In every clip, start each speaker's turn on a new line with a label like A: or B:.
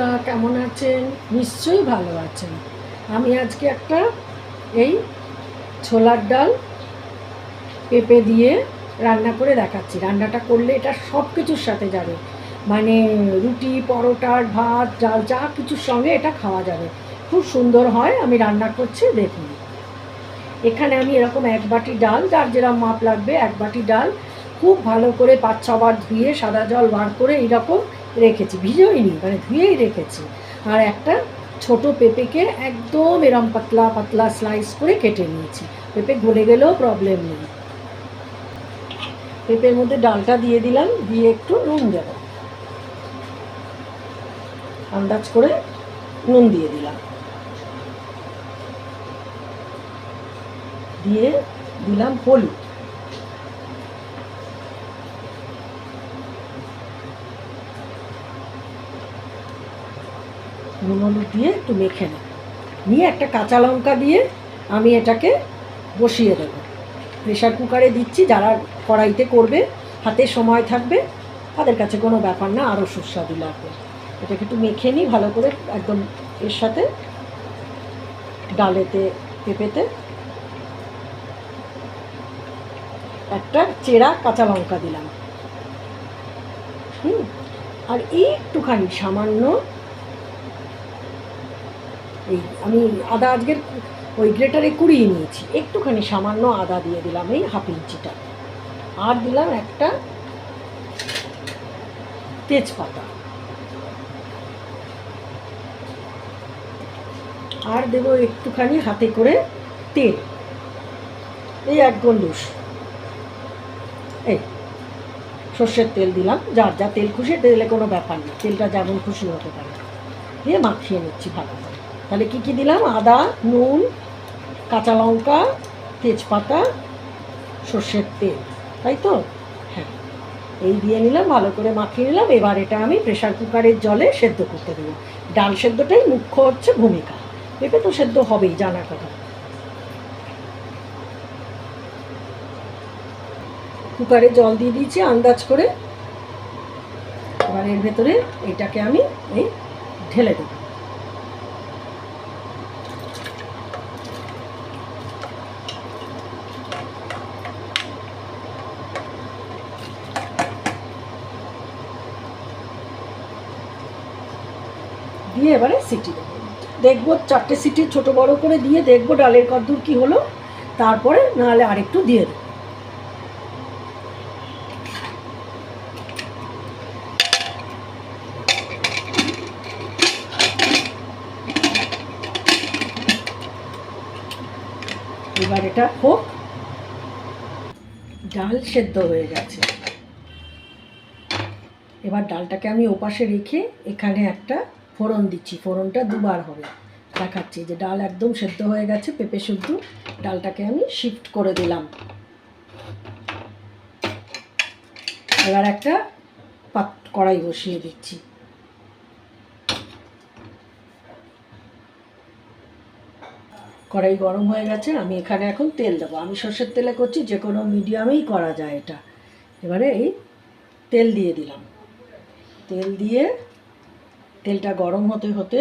A: বন্ধুরা কেমন আছেন? নিশ্চয়ই ভালো আছেন। আমি আজকে একটা এই ছোলার ডাল পেঁপে দিয়ে রান্না করে দেখাচ্ছি। রান্নাটা করলে এটা সব কিছুর সাথে যাবে। মানে রুটি পরোটার ভাত, ডাল, যা কিছুর সঙ্গে এটা খাওয়া যাবে। খুব সুন্দর হয়, আমি রান্না করছি, দেখুন। এখানে আমি এরকম এক বাটি ডাল, যার যেরকম মাপ লাগবে, এক বাটি ডাল। খুব ভালো করে পাঁচ ছবার ধুয়ে সাদা জল বার করে এইরকম রেখেছি ভিজোইনি মানে ধুয়েই রেখেছি। আর একটা ছোট পেঁপেকে একদম এরম পাতলা পাতলা স্লাইস করে কেটে নিয়েছি। পেঁপে গলে গেলেও প্রবলেম নেই। পেঁপের মধ্যে ডালটা দিয়ে দিলাম, দিয়ে একটু নুন দেব। আন্দাজ করে নুন দিয়ে দিলাম। দিয়ে দিলাম হলুদ। নুন হলুদ দিয়ে একটু মেখে নেব। নিয়ে একটা কাঁচা লঙ্কা দিয়ে আমি এটাকে বসিয়ে দেবো। প্রেশার কুকারে দিচ্ছি, যারা কড়াইতে করবে, হাতে সময় থাকবে, তাদের কাছে কোনো ব্যাপার না, আরও সুস্বাদু লাগবে। এটাকে একটু মেখে নিই, ভালো করে একদম এর সাথে ডালেতে, পেঁপেতে একটা চেরা কাঁচা লঙ্কা দিলাম। হুম, আর একটুখানি সামান্য এই, আমি আদা আজকের ওই গ্রেটারে কুড়িয়ে নিয়েছি। একটুখানি সামান্য আদা দিয়ে দিলাম এই হাফ ইঞ্চিটা। আর দিলাম একটা তেজপাতা। আর দেব একটুখানি হাতে করে তেল। এই এক গন্ডুস। এই, সর্ষের তেল দিলাম। যার যা তেল খুশি, তেলে কোনো ব্যাপার নেই। তেলটা যেমন খুশি হতে পারে। দিয়ে মাখিয়ে নিচ্ছি ভালো তাহলে কী কী দিলাম? আদা, নুন, কাঁচা লঙ্কা, তেজপাতা, সর্ষের তেল, তাই তো? হ্যাঁ এই দিয়ে নিলাম, ভালো করে মাখিয়ে নিলাম। এবার এটা আমি প্রেশার কুকারের জলে সেদ্ধ করতে দেবো। ডাল সেদ্ধটাই মুখ্য হচ্ছে ভূমিকা। পেঁপে তো সেদ্ধ হবেই, জানার কথা। কুকারে জল দিয়ে দিয়েছি, আন্দাজ করে। এবার এর ভেতরে এটাকে আমি এই ঢেলে দেবো। দিয়ে এবারে সিটি দেবো দেখব চারটে সিটি ছোট বড় করে দিয়ে দেখব ডালের কদ্দূর কি হলো, তারপরে নাহলে আরেকটু দিয়ে দেবো। এবার এটা হোক, ডাল সেদ্ধ হয়ে গেছে। এবার ডালটাকে আমি ওপাশে রেখে এখানে একটা ফোড়ন দিচ্ছি, ফোড়নটা দুবার হবে। দেখাচ্ছি যে ডাল একদম সেদ্ধ হয়ে গেছে, পেঁপে শুদ্ধ। ডালটাকে আমি শিফট করে দিলাম। এবার একটা পাত কড়াই বসিয়ে দিচ্ছি। কড়াই গরম হয়ে গেছে, আমি এখানে এখন তেল দেবো। আমি সর্ষের তেলে করছি, যে কোনো মিডিয়ামেই করা যায় এটা। এবারে এই তেল দিয়ে দিলাম। তেল দিয়ে তেলটা গরম হতে হতে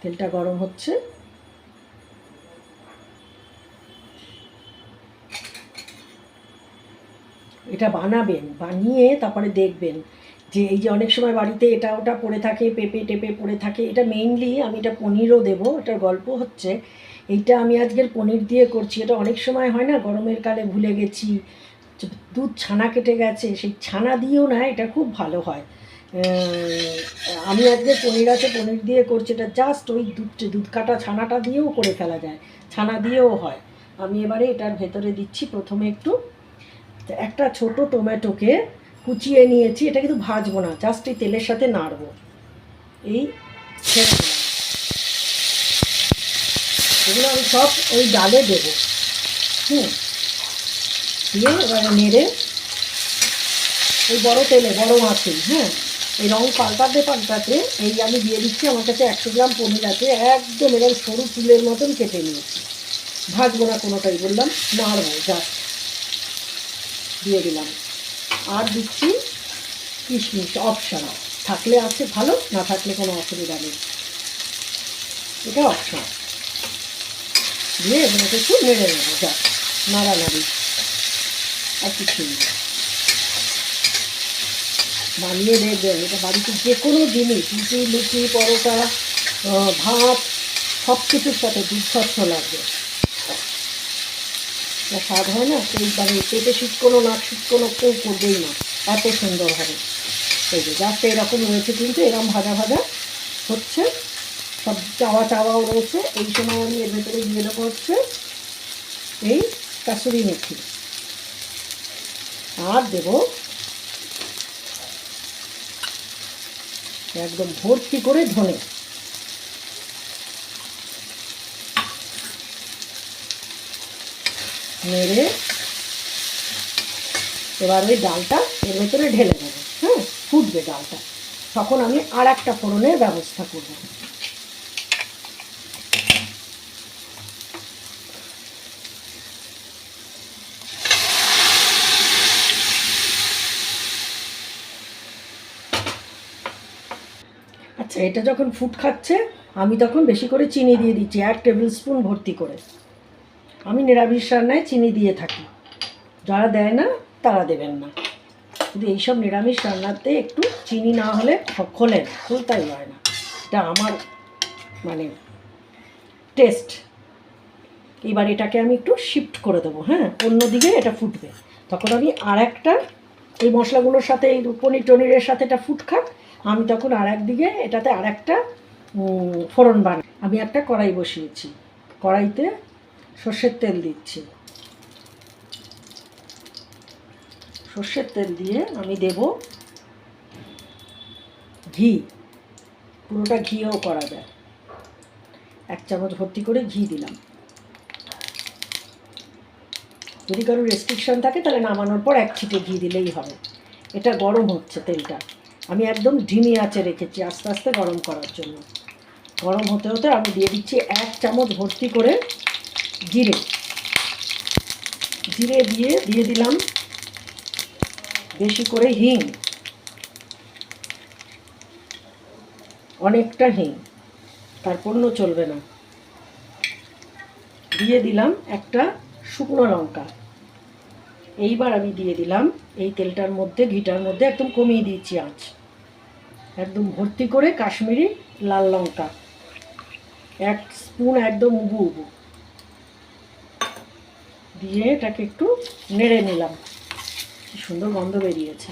A: তেলটা গরম হচ্ছে। এটা বানাবেন, বানিয়ে তারপরে দেখবেন যে এই যে অনেক সময় বাড়িতে এটা ওটা পড়ে থাকে, পেঁপে টেপে পড়ে থাকে, এটা মেইনলি আমি এটা পনিরও দেবো, এটার গল্প হচ্ছে। এইটা আমি আজকের পনির দিয়ে করছি, এটা অনেক সময় হয় না, গরমের কালে ভুলে গেছি দুধ ছানা কেটে গেছে, সেই ছানা দিয়েও না এটা খুব ভালো হয়। আমি আজকে পনির আছে, পনির দিয়ে করছি, এটা জাস্ট ওই দুধ দুধ কাটা ছানাটা দিয়েও করে ফেলা যায়, ছানা দিয়েও হয়। আমি এবারে এটার ভেতরে দিচ্ছি, প্রথমে একটু একটা ছোট টমেটোকে কুচিয়ে নিয়েছি, এটা কিন্তু ভাজবো না জাস্ট এই তেলের সাথে নাড়বো। এই এগুলো আমি সব ওই ডালে দেবো। হুম। দিয়ে এবারে নেড়ে ওই বড়ো তেলে, বড় মাছেই হ্যাঁ? এই রং পাল্টাতে পাল্টাতে এই আমি দিয়ে দিচ্ছি আমার কাছে একশো গ্রাম পনির আছে, একদম এরকম সরু চুলের মতন কেটে নিয়েছি। ভাজবো না কোনোটাই, বললাম, নাড়বো, যা। দিয়ে দিলাম। আর দিচ্ছি কিশমিশ অপশান থাকলে আছে ভালো, না থাকলে কোনো অসুবিধা নেই। এটা অপশান দিয়ে এগুলোকে একটু নেড়ে নেব, যা, নাড়ানাড়ি। আর কিছুই বানিয়ে দেখবেন এটা বাড়িতে যে কোনো জিনিস লুচি লুচি, পরোটা ভাত সব কিছুর সাথে দুর্ধর্ষ লাগবে। স্বাদ হয় না, সেই মানে পেটে শীত কোনো নাক শীত কোনো কেউ করবেই না, এত সুন্দর হবে। এই যে জাস্ট এরকম রয়েছে, কিন্তু এরকম ভাজা ভাজা হচ্ছে। সব চাওয়া চাওয়াও রয়েছে। এই সময় আমি এর ভেতরে দিয়ে দেবো হচ্ছে এই কাসুরি মেথি। আর দেবো একদম ভর্তি করে ধনে। নেড়ে এবার ওই ডালটা এর ভেতরে ঢেলে দেবো হ্যাঁ? ফুটবে ডালটা। তখন আমি আর একটা ফোড়নের ব্যবস্থা করব। আচ্ছা এটা যখন ফুট খাচ্ছে, আমি তখন বেশি করে চিনি দিয়ে দিচ্ছি, এক টেবিল স্পুন ভর্তি করে। আমি নিরামিষ রান্নায় চিনি দিয়ে থাকি। যারা দেয় না, তারা দেবেন না। কিন্তু এইসব নিরামিষ রান্নাতে একটু চিনি না হলে খোলে না খুলতাই হয় না। এটা আমার মানে টেস্ট এবার এটাকে আমি একটু শিফট করে দেবো হ্যাঁ? অন্যদিকে এটা ফুটবে। তখন আমি আর একটা এই মশলাগুলোর সাথে, এই পনির টনিরের সাথে এটা ফুট খাক আমি তখন আর একদিকে এটাতে আর একটা ফোড়ন বানাই। আমি একটা কড়াই বসিয়েছি। কড়াইতে সর্ষের তেল দিচ্ছি। সর্ষের তেল দিয়ে আমি দেব ঘি। পুরোটা ঘিও করা যায়। এক চামচ ভর্তি করে ঘি দিলাম। যদি কারোর রেস্ট্রিকশন থাকে, তাহলে নামানোর পর এক ছিটে ঘি দিলেই হবে। এটা গরম হচ্ছে তেলটা। আমি একদম ধিমি আঁচে রেখেছি আস্তে আস্তে গরম করার জন্য। গরম হতে হতে আমি দিয়ে দিচ্ছি এক চামচ ভর্তি করে জিরে। জিরে দিয়ে দিয়ে দিলাম বেশি করে হিং। অনেকটা হিং, তার পণ্য চলবে না। দিয়ে দিলাম একটা শুকনো লঙ্কা। এইবার আমি দিয়ে দিলাম এই তেলটার মধ্যে, ঘিটার মধ্যে একদম কমিয়ে দিচ্ছি আঁচ। একদম ভর্তি করে কাশ্মীরি লাল লঙ্কা। এক স্পুন একদম উবু উবু। দিয়ে এটাকে একটু নেড়ে নিলাম। কি সুন্দর গন্ধ বেরিয়েছে।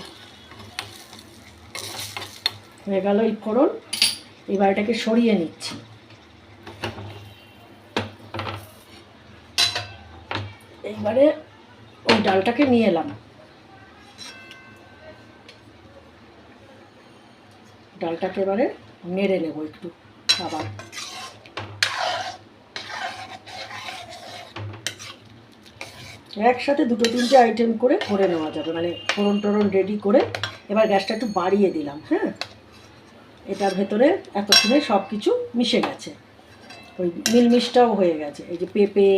A: হয়ে গেল এই ফোড়ন। এবার এটাকে সরিয়ে নিচ্ছি। এইবারে ওই ডালটাকে নিয়ে এলাম। ডালটাকে এবারে নেড়ে নেব একটু, আবার। একসাথে দুটো তিনটে আইটেম করে করে নেওয়া যাবে মানে ফোড়ন টোড়ন রেডি করে এবার গ্যাসটা একটু বাড়িয়ে দিলাম হ্যাঁ? এটার ভেতরে এতক্ষণে সব কিছু মিশে গেছে। ওই মিলমিশটাও হয়ে গেছে, এই যে পেঁপে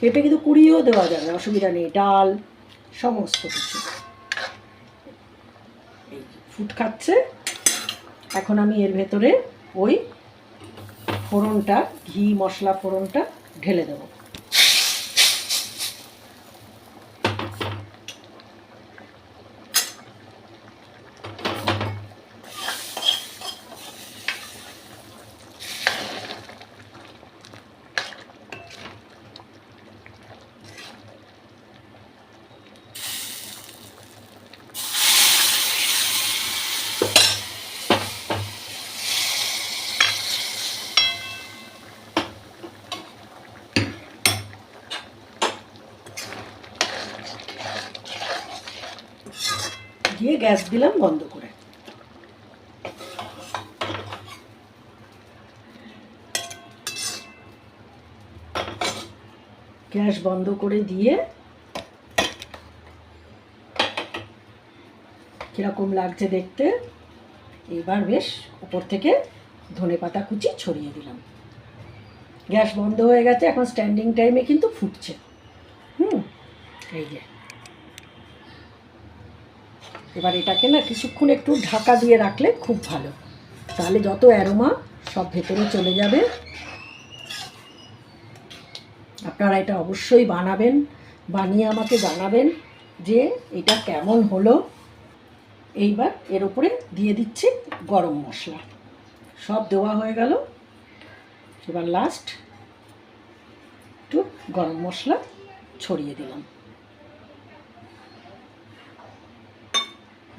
A: পেঁপে কিন্তু কুড়িয়েও দেওয়া যাবে, অসুবিধা নেই, ডাল, সমস্ত কিছু। ফুট খাচ্ছে এখন আমি এর ভেতরে ওই ফোড়নটা ঘি মশলা ফোড়নটা ঢেলে দেবো দিয়ে গ্যাস দিলাম, বন্ধ করে। গ্যাস বন্ধ করে দিয়ে কীরকম লাগছে দেখতে, এবার বেশ উপর থেকে ধনে পাতা কুচি ছড়িয়ে দিলাম। গ্যাস বন্ধ হয়ে গেছে, এখন স্ট্যান্ডিং টাইমে কিন্তু ফুটছে। হুম, এই যে। এবার এটাকে না কিছুক্ষণ একটু ঢাকা দিয়ে রাখলে খুব ভালো। তাহলে যত অ্যারোমা সব ভেতরে চলে যাবে। আপনারা এটা অবশ্যই বানাবেন, বানিয়ে আমাকে জানাবেন যে এটা কেমন হলো। এইবার এর উপরে দিয়ে দিচ্ছি গরম মশলা। সব দেওয়া হয়ে গেল। এবার লাস্ট একটু গরম মশলা ছড়িয়ে দিলাম।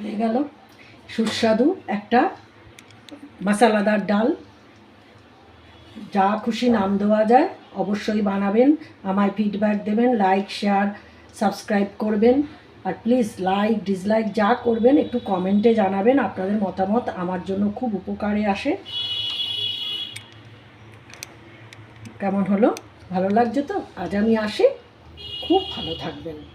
A: হয়ে গেল। সুস্বাদু একটা মশালাদার ডাল। যা খুশি নাম দেওয়া যায়, অবশ্যই বানাবেন। আমায় ফিডব্যাক দেবেন লাইক শেয়ার সাবস্ক্রাইব করবেন। আর প্লিজ লাইক ডিসলাইক যা করবেন, একটু কমেন্টে জানাবেন। আপনাদের মতামত আমার জন্য খুব উপকারে আসে। কেমন হলো? ভালো লাগছে তো? আজ আমি আসি। খুব ভালো থাকবেন।